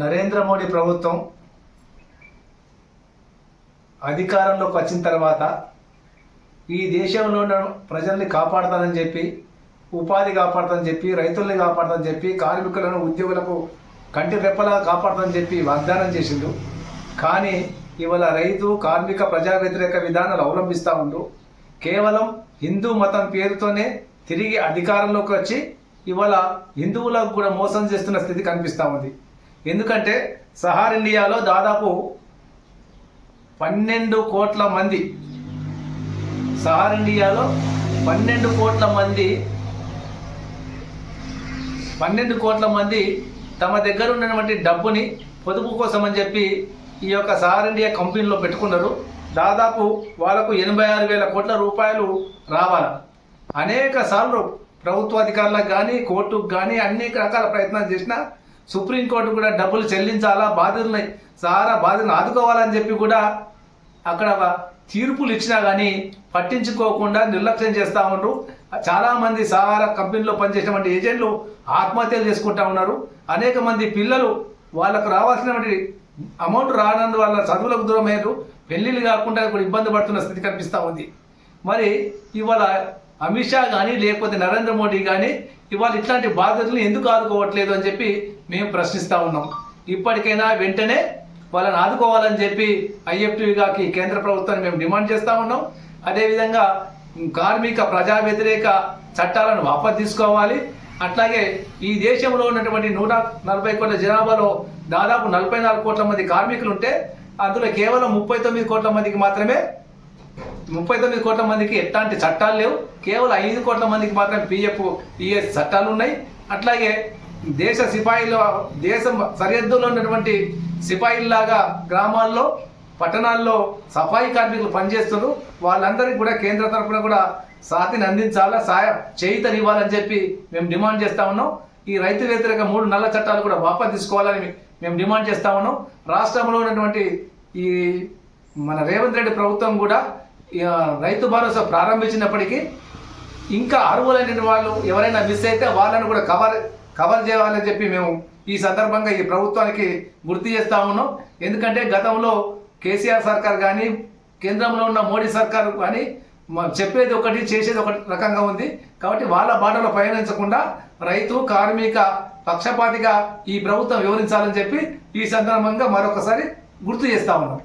నరేంద్ర మోడీ ప్రభుత్వం అధికారంలోకి వచ్చిన తర్వాత ఈ దేశంలో ఉన్న ప్రజల్ని కాపాడతానని చెప్పి ఉపాధి కాపాడతానని చెప్పి రైతుల్ని కాపాడతానని చెప్పి కార్మికులను ఉద్యోగులకు కంటి రెప్పలా కాపాడతానని చెప్పి వాగ్దానం చేసిండు. కానీ ఇవాళ రైతు కార్మిక ప్రజా వ్యతిరేక విధానాలు అవలంబిస్తూ ఉండు. కేవలం హిందూ మతం పేరుతోనే తిరిగి అధికారంలోకి వచ్చి ఇవాళ హిందువులకు కూడా మోసం చేస్తున్న స్థితి కనిపిస్తూ ఉంది. ఎందుకంటే సహార్ ఇండియాలో దాదాపు పన్నెండు కోట్ల మంది సహార్ ఇండియాలో పన్నెండు కోట్ల మంది పన్నెండు కోట్ల మంది తమ దగ్గర ఉన్నటువంటి డబ్బుని పొదుపు కోసం అని చెప్పి ఈ యొక్క సహార్ ఇండియా కంపెనీలో పెట్టుకున్నారు. దాదాపు వాళ్ళకు ఎనభై ఆరు వేల కోట్ల రూపాయలు రావాలి? అనేక సార్లు ప్రభుత్వ అధికారులకు కానీ కోర్టుకు కానీ అనేక రకాల ప్రయత్నాలు చేసినా సుప్రీంకోర్టు కూడా డబ్బులు చెల్లించాలా? బాధితులని సారా బాధితులను ఆదుకోవాలని చెప్పి కూడా అక్కడ తీర్పులు ఇచ్చినా కానీ పట్టించుకోకుండా నిర్లక్ష్యం చేస్తూ ఉన్నారు చాలామంది సహారా కంపెనీలో పనిచేసినటువంటి ఏజెంట్లు ఆత్మహత్యలు చేసుకుంటా ఉన్నారు. అనేక మంది పిల్లలు వాళ్ళకు రావాల్సినటువంటి అమౌంట్ రానందు వల్ల చదువులకు దూరం అయ్యారు. పెళ్ళిళ్ళు కాకుండా ఇప్పుడు ఇబ్బంది పడుతున్న స్థితి కనిపిస్తూ ఉంది. మరి ఇవాళ అమిత్ షా కానీ లేకపోతే నరేంద్ర మోడీ కానీ ఇవాళ ఇట్లాంటి బాధ్యతలను ఎందుకు ఆదుకోవట్లేదు అని చెప్పి మేము ప్రశ్నిస్తూ ఉన్నాం. ఇప్పటికైనా వెంటనే వాళ్ళని ఆదుకోవాలని చెప్పి ఐఎఫ్టీగాకి కేంద్ర ప్రభుత్వాన్ని మేము డిమాండ్ చేస్తూ ఉన్నాం. అదేవిధంగా కార్మిక ప్రజా వ్యతిరేక చట్టాలను వాపసు తీసుకోవాలి. అట్లాగే ఈ దేశంలో ఉన్నటువంటి నూట నలభై కోట్ల జనాభాలో దాదాపు నలభై నాలుగు కోట్ల మంది కార్మికులు ఉంటే అందులో కేవలం ముప్పై తొమ్మిది కోట్ల మందికి మాత్రమే ముప్పై తొమ్మిది కోట్ల మందికి ఎట్లాంటి చట్టాలు లేవు. కేవలం ఐదు కోట్ల మందికి మాత్రమే పిఎఫ్ ఈఎస్ చట్టాలు ఉన్నాయి. అట్లాగే దేశ సిపాయిలు దేశం సరిహద్దులో ఉన్నటువంటి సిపాయిల్లాగా గ్రామాల్లో పట్టణాల్లో సఫాయి కార్మికులు పనిచేస్తున్నారు. వాళ్ళందరికీ కూడా కేంద్ర తరఫున కూడా సాతిని అందించాలా సాయ చేయితనివ్వాలని చెప్పి మేము డిమాండ్ చేస్తా ఉన్నాం. ఈ రైతు వ్యతిరేక మూడు నల్ల చట్టాలు కూడా వాపసు తీసుకోవాలని మేము డిమాండ్ చేస్తా ఉన్నాం. రాష్ట్రంలో ఉన్నటువంటి ఈ మన రేవంత్ రెడ్డి ప్రభుత్వం కూడా రైతు భరోసా ప్రారంభించినప్పటికీ ఇంకా అర్హులైన వాళ్ళు ఎవరైనా మిస్ అయితే వాళ్ళని కూడా కవర్ కవర్ చేయాలని చెప్పి మేము ఈ సందర్భంగా ఈ ప్రభుత్వానికి గుర్తు చేస్తా ఉన్నాం. ఎందుకంటే గతంలో కేసీఆర్ సర్కార్ కానీ కేంద్రంలో ఉన్న మోడీ సర్కార్ కానీ చెప్పేది ఒకటి చేసేది ఒకటి రకంగా ఉంది. కాబట్టి వాళ్ళ బాటలో పయనించకుండా రైతు కార్మిక పక్షపాతిగా ఈ ప్రభుత్వం వివరించాలని చెప్పి ఈ సందర్భంగా మరొకసారి గుర్తు చేస్తా ఉన్నాం.